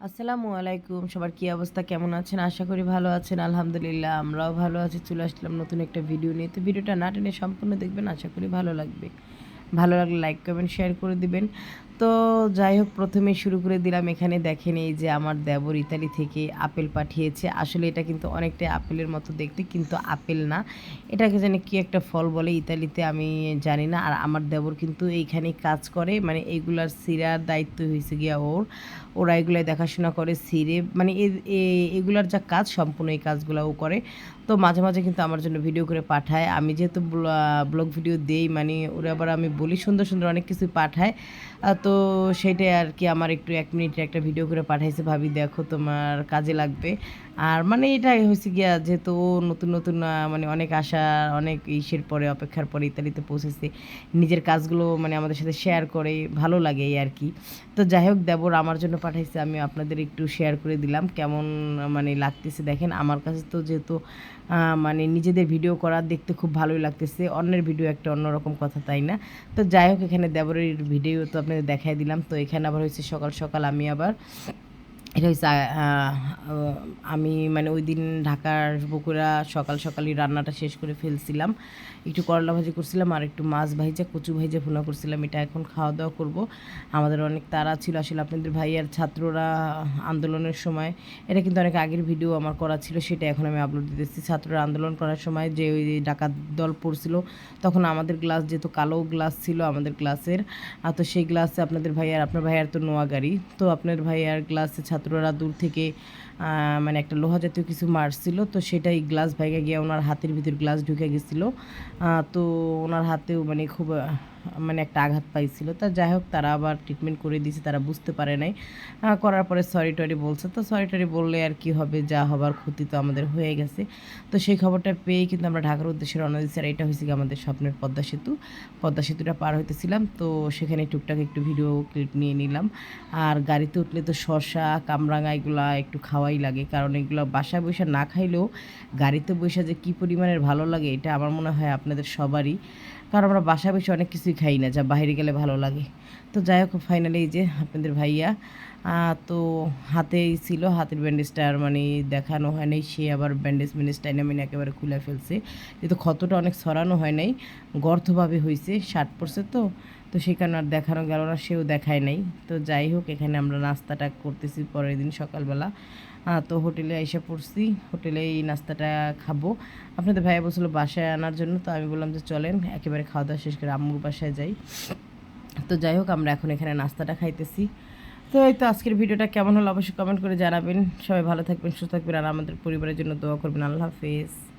আসসালামু আলাইকুম, সবার কি অবস্থা, কেমন আছেন? আশা করি ভালো আছেন, আলহামদুলিল্লাহ, আমরাও ভালো আছি, চলে আসলাম নতুন একটা ভিডিও নিয়ে। তো ভিডিওটা না টেনে সম্পূর্ণ দেখবেন, আশা করি ভালো লাগবে। ভালো লাগলে লাইক কমেন্ট শেয়ার করে দিবেন। তো যাই হোক, প্রথমে শুরু করে দিলাম। এখানে দেখেন এই যে আমার দেবর ইতালি থেকে আপেল পাঠিয়েছে। আসলে এটা কিন্তু অনেকটাই আপেলের মতো দেখতে, কিন্তু আপেল না। এটাকে যেন কি একটা ফল বলে ইতালিতে আমি জানি না। আর আমার দেবর কিন্তু এইখানে কাজ করে মানে এইগুলার সিরার দায়িত্ব হয়েছে গিয়া ওর। ওরা এগুলাই দেখাশোনা করে সিরে মানে এগুলার যা কাজ, সম্পূর্ণ এই কাজগুলো ও করে। তো মাঝে মাঝে কিন্তু আমার জন্য ভিডিও করে পাঠায়। আমি যেহেতু ব্লগ ভিডিও দেই মানে ওরা আবার আমি বলি, সুন্দর সুন্দর অনেক কিছু পাঠায়। তো সেটাই আর কি আমার একটু এক মিনিটের একটা ভিডিও করে পাঠাইছে, ভাবি দেখো তোমার কাজে লাগবে। আর মানে এটাই হয়েছে গিয়া যেহেতু নতুন নতুন মানে অনেক আশা, অনেক ইসের পরে, অপেক্ষার পরে ইত্যাদিতে পৌঁছেছে। নিজের কাজগুলো মানে আমাদের সাথে শেয়ার করে, ভালো লাগে আর কি তো যাই হোক, দেবর আমার জন্য পাঠাইছে, আমি আপনাদের একটু শেয়ার করে দিলাম, কেমন মানে লাগতেছে দেখেন। আমার কাছে তো যেহেতু মানে নিজেদের ভিডিও করা দেখতে খুব ভালোই লাগতেছে, অন্যের ভিডিও একটা অন্যরকম কথা, তাই না? তো যাই হোক, এখানে দেবরের ভিডিও তো আপনাদের দেখাই দিলাম। তো এখানে আবার হয়েছে সকাল সকাল আমি আবার এটা হচ্ছে আমি মানে ওই দিন ঢাকার বকুড়া সকাল সকালই রান্নাটা শেষ করে ফেলছিলাম। একটু করলা ভাজি করছিলাম আর একটু মাছ ভাইজা কচু ভাইজা ভুনা করছিলাম। এটা এখন খাওয়া দাওয়া করব। আমাদের অনেক তাড়া ছিল, আসলে আপনাদের ভাইয়ার ছাত্ররা আন্দোলনের সময়, এটা কিন্তু অনেক আগের ভিডিও আমার করা ছিল, সেটা এখন আমি আপলোড দিতেছি। ছাত্ররা আন্দোলন করার সময় যে ওই ডাকাত দল পড়ছিল, তখন আমাদের গ্লাস যেহেতু কালো গ্লাস ছিল আমাদের গ্লাসের আর তো সেই গ্লাসে আপনাদের ভাইয়ার আপনার ভাইয়ার তো নোয়া গাড়ি তো আপনার ভাইয়ার গ্লাসে ছাত্ররা দূর থেকে মানে একটা লোহা জাতীয় কিছু মারছিল, তো সেটাই গ্লাস ভেঙে গিয়ে ওনার হাতের ভিতর গ্লাস ঢুকে গেছিল। তো ওনার হাতেও মানে খুব মানে একটা আঘাত পাইছিল। তা যাই হোক, তারা আবার ট্রিটমেন্ট করে দিয়েছে, তারা বুঝতে পারে নাই। করার পরে সরি টরি বলছে। তো সরি টরি বললে আর কি হবে, যা হবার ক্ষতি তো আমাদের হয়ে গেছে। তো সেই খবরটা পেয়েই কিন্তু আমরা ঢাকার উদ্দেশ্যে রওনা দিচ্ছি আর এটা হয়েছে আমাদের স্বপ্নের পদ্মা সেতু। পদ্মা সেতুটা পার হইতেছিলাম। তো সেখানে টুকটাক একটু ভিডিও ক্লিপ নিয়ে নিলাম। আর গাড়িতে উঠলে তো শশা কামরাঙা এগুলা একটু খাওয়াই লাগে। কারণ এগুলো বাসায় বসে না খাইলেও গাড়িতে বসে যে কী পরিমাণের ভালো লাগে, এটা আমার মনে হয় আপনাদের সবারই। কারণ আমরা বাসা বসে অনেক কিছুই খাই না, যা বাইরে গেলে ভালো লাগে। তো যাই হোক ফাইনালি এই যে আপনাদের ভাইয়া তো হাতেই ছিল, হাতের ব্যান্ডেজটা আর মানে দেখানো হয় নাই, সে আবার ব্যান্ডেজ ম্যান্ডেজ টাইনামিন একেবারে খুলে ফেলছে। কিন্তু ক্ষতটা অনেক ছড়ানো হয় নাই, গর্তভাবে হয়েছে শার্ট পরছে তো তো সেই কারণে আর দেখানো গেল না, সেও দেখায় নাই। তো যাই হোক, এখানে আমরা নাস্তাটা করতেছি পরের দিন সকালবেলা। তো হোটেলে এসে পড়ছি, হোটেলে এই নাস্তাটা খাব। আপনাদের ভাইয়া বলছিল বাসায় আনার জন্য, তো আমি বললাম যে চলেন, একেবারে খাওয়া দাওয়া শেষ করে আম্মুর বাসায় যাই। তো যাই হোক, আমরা এখন এখানে নাস্তাটা খাইতেছি। তো এই তো আজকের ভিডিওটা কেমন হলো অবশ্যই কমেন্ট করে জানাবেন। সবাই ভালো থাকবেন, সুস্থ থাকবেন, আর আমাদের পরিবারের জন্য দোয়া করবেন। আল্লাহ হাফেজ।